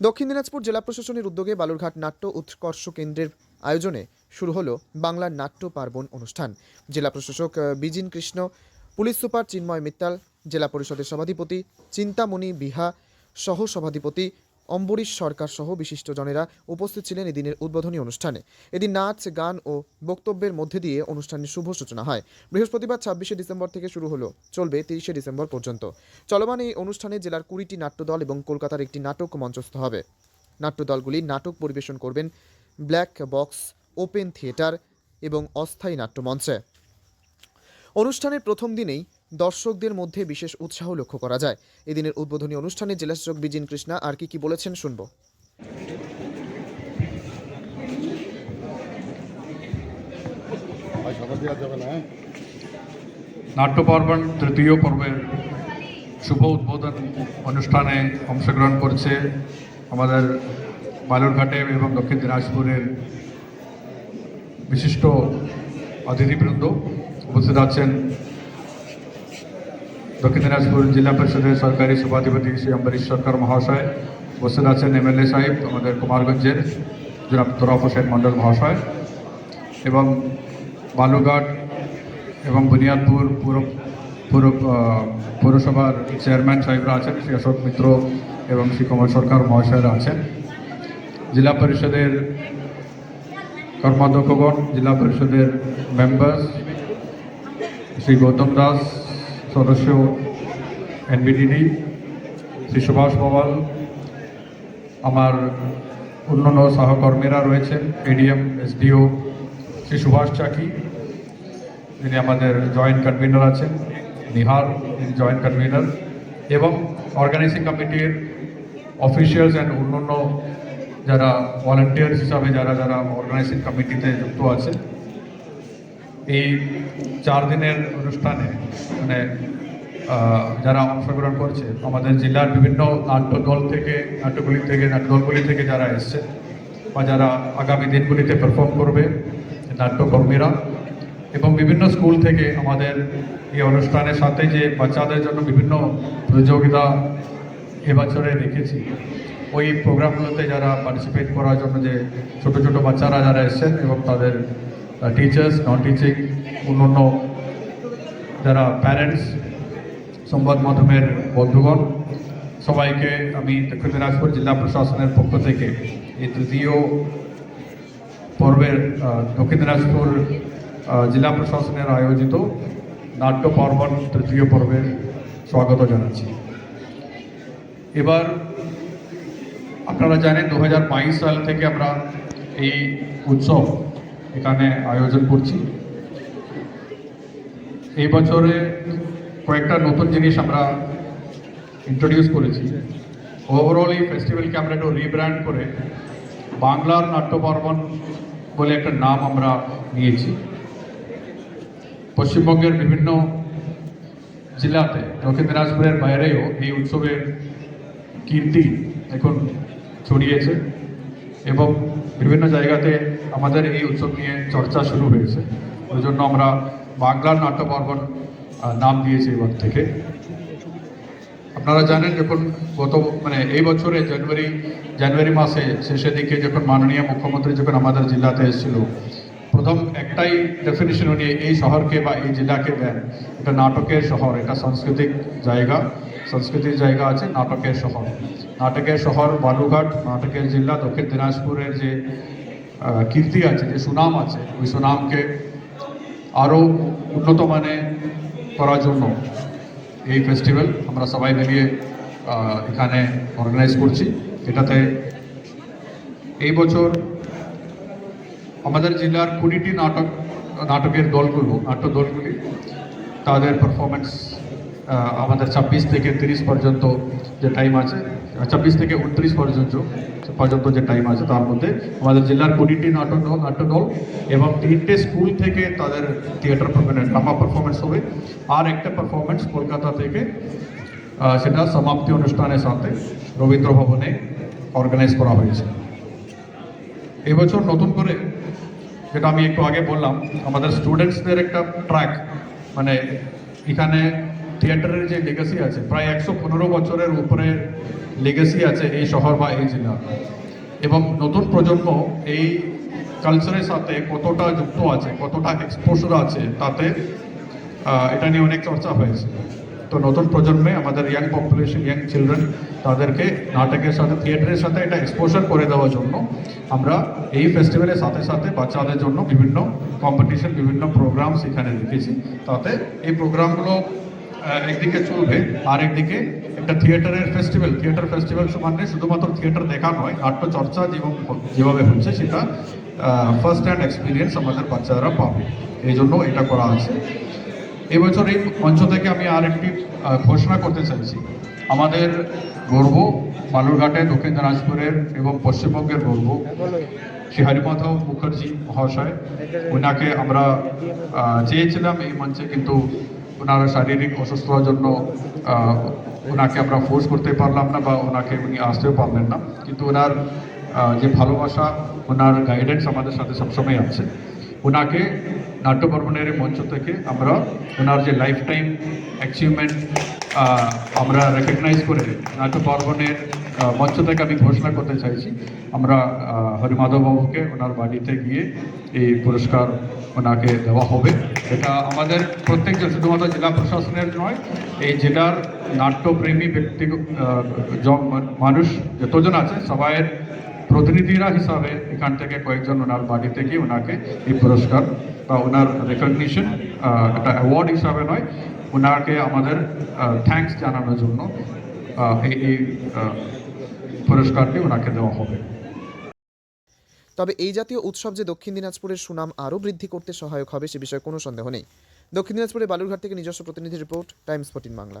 দক্ষিণ দিনাজপুর জেলা প্রশাসনের উদ্যোগে বালুরঘাট নাট্য উৎকর্ষ কেন্দ্রের আয়োজনে শুরু হলো বাংলার নাট্য পার্বণ অনুষ্ঠান। জেলা প্রশাসক বিজিন কৃষ্ণ, পুলিশ সুপার চিন্ময় মিত্তাল, জেলা পরিষদের সভাধিপতি চিন্তামণি বিহা সহ সভাধিপতি অম্বরীশ সরকার সহ বিশিষ্টজনেরা উপস্থিত ছিলেন এদিনের উদ্বোধনী অনুষ্ঠানে। এদিন নাচ, গান ও বক্তব্যের মধ্যে দিয়ে অনুষ্ঠানের শুভ সূচনা হয়। বৃহস্পতিবার ছাব্বিশে ডিসেম্বর থেকে শুরু হলো, চলবে তিরিশে ডিসেম্বর পর্যন্ত। চলমান এই অনুষ্ঠানে জেলার কুড়িটি নাট্যদল এবং কলকাতার একটি নাটক মঞ্চস্থ হবে। নাট্যদলগুলি নাটক পরিবেশন করবেন ব্ল্যাক বক্স, ওপেন থিয়েটার এবং অস্থায়ী নাট্যমঞ্চে। অনুষ্ঠানের প্রথম দিনেই দর্শকদের মধ্যে বিশেষ উৎসাহ লক্ষ্য করা যায়। এদিনের উদ্বোধনী অনুষ্ঠানে জেলাশাসক বিজিন কৃষ্ণা আর কি কি বলেছেন শুনব। হ্যাঁ? নাট্যপার্বণ তৃতীয় পর্বের শুভ উদ্বোধন অনুষ্ঠানে অংশগ্রহণ করছে আমাদের বালুরঘাটে এবং দক্ষিণ দিনাজপুরের বিশিষ্ট অতিথিবৃন্দ উপস্থিত আছেন দক্ষিণ দিনাজপুর জেলা পরিষদের সরকারি সভাধিপতি শ্রী অম্বরীশ সরকার মহাশয় উপস্থিত আছেন এমএলএ সাহেব, আমাদের কুমারগঞ্জের জনাব তোরাফ হোসেন মণ্ডল মহাশয় এবং বালুঘাট এবং বুনিয়াদপুর পুর পুর পৌরসভার চেয়ারম্যান সাহেবরা আছেন, শ্রী অশোক মিত্র এবং শ্রী কমল সরকার মহাশয়রা আছেন। জেলা পরিষদের কর্মাধ্যক্ষগণ, জেলা পরিষদের মেম্বার্স শ্রী গৌতম দাস সদস্য এনবিডিডি শ্রী সুভাষ পওয়াল আমার অন্যান্য সহকর্মীরা রয়েছেন এডিএম এসডিও শ্রী সুভাষ চাকি, যিনি আমাদের জয়েন্ট কনভিনার আছেন, নিহার জয়েন্ট কনভিনার, এবং অর্গানাইজিং কমিটির অফিসিয়ালস অ্যান্ড অন্যান্য যারা ভলেন্টিয়ার্স হিসাবে, যারা যারা অর্গানাইজিং কমিটিতে যুক্ত আছে এই চার দিনের অনুষ্ঠানে মানে যারা অংশগ্রহণ করছে, আমাদের জেলার বিভিন্ন নাট্য দল থেকে, নাট্যগুলি থেকে, নাট্যদলগুলি থেকে যারা এসছে, বা যারা আগামী দিনগুলিতে পারফর্ম করবে, নাট্যকর্মীরা, এবং বিভিন্ন স্কুল থেকে আমাদের এই অনুষ্ঠানের সাথে যে বাচ্চাদের জন্য বিভিন্ন প্রতিযোগিতা এবছরে রেখেছি, ওই প্রোগ্রামগুলোতে যারা পার্টিসিপেট করার জন্য যে ছোট ছোট বাচ্চারা যারা এসছেন এবং তাদের টিচার্স নন টিচিং অন্যান্য যারা প্যারেন্টস সংবাদ মাধ্যমের বন্ধুগণ, সবাইকে আমি দক্ষিণ দিনাজপুর জেলা প্রশাসনের পক্ষ থেকে এই তৃতীয় পর্বের দক্ষিণ দিনাজপুর জেলা প্রশাসনের আয়োজিত নাট্য পার্বণ তৃতীয় পর্বের স্বাগত জানাচ্ছি। এবার আপনারা জানেন, দু হাজার বাইশ সাল থেকে আমরা এই উৎসব এখানে আয়োজন করছি। এই বছরে কয়েকটা নতুন জিনিস আমরা ইন্ট্রোডিউস করেছি। ওভারঅল এই ফেস্টিভ্যালকে আমরা একটু রিব্র্যান্ড করে বাংলার নাট্য পার্বণ বলে একটা নাম আমরা নিয়েছি। পশ্চিমবঙ্গের বিভিন্ন জেলাতে, দক্ষিণ দিনাজপুরের বাইরেও এই উৎসবের কীর্তি এখন ছড়িয়েছে। এবং বিভিন্ন জায়গাতে আমাদের এই উৎসব নিয়ে চর্চা শুরু হয়েছে। ওই জন্য আমরা বাংলার নাট্য পার্বণ আহ, নাম দিয়েছি এবার থেকে। আপনারা জানেন যখন গত মানে এই বছরে জানুয়ারি জানুয়ারি মাসে শেষের দিকে যখন মাননীয় মুখ্যমন্ত্রী যখন আমাদের জেলাতে এসেছিল প্রথম একটাই ডেফিনেশন উনি এই শহরকে বা এই জেলাকে দেন। এটা নাটকের শহর এটা সাংস্কৃতিক জায়গা। সংস্কৃতির জায়গা আছে, নাটকের শহর। নাটকের শহর বালুঘাট নাটকের জেলা দক্ষিণ দিনাজপুরের যে কীর্তি আছে, যে সুনাম আছে, ওই সুনামকে আরও উন্নত মানে করার জন্য এই ফেস্টিভ্যাল আমরা সবাই মিলিয়ে এখানে অর্গানাইজ করছি। এটাতে এই বছর আমাদের জেলার কুড়িটি নাটক, নাটকের দলগুলো নাট্য দলগুলি তাদের পারফরমেন্স আমাদের ছাব্বিশ থেকে তিরিশ পর্যন্ত যে টাইম আছে ছাব্বিশ থেকে উনত্রিশ পর্যন্ত পর্যন্ত যে টাইম আছে, তার মধ্যে আমাদের জেলার কুড়িটি নাটক দল নাট্য দল এবং তিনটে স্কুল থেকে তাদের থিয়েটার মানে ড্রামা পারফরমেন্স হবে। আর একটা পারফরমেন্স কলকাতা থেকে সেটা সমাপ্তি অনুষ্ঠানের সাথে রবীন্দ্র ভবনে অর্গানাইজ করা হয়েছে। এবছর নতুন করে, যেটা আমি একটু আগে বললাম, আমাদের স্টুডেন্টসদের একটা ট্র্যাক মানে এখানে থিয়েটারের যে লেগেসি আছে, প্রায় একশো পনেরো বছরের উপরে লেগেসি আছে এই শহর বা এই জেলা। এবং নতুন প্রজন্ম এই কালচারের সাথে কতটা যুক্ত আছে, কতটা এক্সপোজার আছে, তাতে এটা নিয়ে অনেক চর্চা হয়েছে। তো নতুন প্রজন্মে আমাদের ইয়াং পপুলেশন ইয়াং চিলড্রেন তাদেরকে নাটকের সাথে, থিয়েটারের সাথে এটা এক্সপোজার করে দেওয়ার জন্য আমরা এই ফেস্টিভ্যালের সাথে সাথে বাচ্চাদের জন্য বিভিন্ন কম্পিটিশন বিভিন্ন প্রোগ্রামস এখানে রেখেছি। তাতে এই প্রোগ্রামগুলো একদিকে চলবে আর একদিকে একটা থিয়েটারের ফেস্টিভ্যাল থিয়েটার ফেস্টিভ্যাল মানে শুধুমাত্র থিয়েটার দেখা নয়, নাট্য চর্চা যেভাবে যেভাবে হচ্ছে সেটা ফার্স্ট হ্যান্ড এক্সপিরিয়েন্স আমাদের বাচ্চারা পাবে। এই জন্য এটা করা আছে। এবছর এই মঞ্চ থেকে আমি আর একটি ঘোষণা করতে চাইছি। আমাদের গর্ব বালুরঘাটে দক্ষিণ দিনাজপুরের এবং পশ্চিমবঙ্গের গর্ব। শ্রী হরিমাধব মুখার্জি মহাশয়, ওনাকে আমরা চেয়েছিলাম এই মঞ্চে, কিন্তু ওনার শারীরিক অসুস্থতার জন্য ওনাকে আমরা ফোর্স করতে পারলাম না বা ওনাকে উনি আসতেও পারলেন না। কিন্তু ওনার যে ভালোবাসা, ওনার গাইডেন্স আমাদের সাথে সবসময় আছে। ওনাকে নাট্যবর্মণের মঞ্চ থেকে আমরা ওনার যে লাইফ টাইম অ্যাচিভমেন্ট আমরা রেকগনাইজ করে নাট্যবর্মণের আহ, মঞ্চ থেকে আমি ঘোষণা করতে চাইছি। আমরা আহ, হরিমাধব বাবুকে ওনার বাড়িতে গিয়ে এই পুরস্কার ওনাকে দেওয়া হবে। এটা আমাদের প্রত্যেকজন শুধুমাত্র জেলা প্রশাসনের নয় এই জেলার নাট্যপ্রেমী ব্যক্তি মানুষ যতজন আছে সবাইয়ের প্রতিনিধিরা হিসাবে এখান থেকে কয়েকজন ওনার বাড়িতে গিয়ে ওনাকে এই পুরস্কার বা ওনার রেকগনিশন একটা অ্যাওয়ার্ড হিসাবে নয়, ওনাকে আমাদের থ্যাঙ্কস জানানোর জন্য এই পুরস্কারটি ওনাকে দেওয়া হবে। তবে এই জাতীয় উৎসব যে দক্ষিণ দিনাজপুরের সুনাম আরও বৃদ্ধি করতে সহায়ক হবে সে বিষয়ে কোনো সন্দেহ নেই। দক্ষিণ দিনাজপুরের বালুরঘাট থেকে নিজস্ব প্রতিনিধি report, Times fourteen Bangla.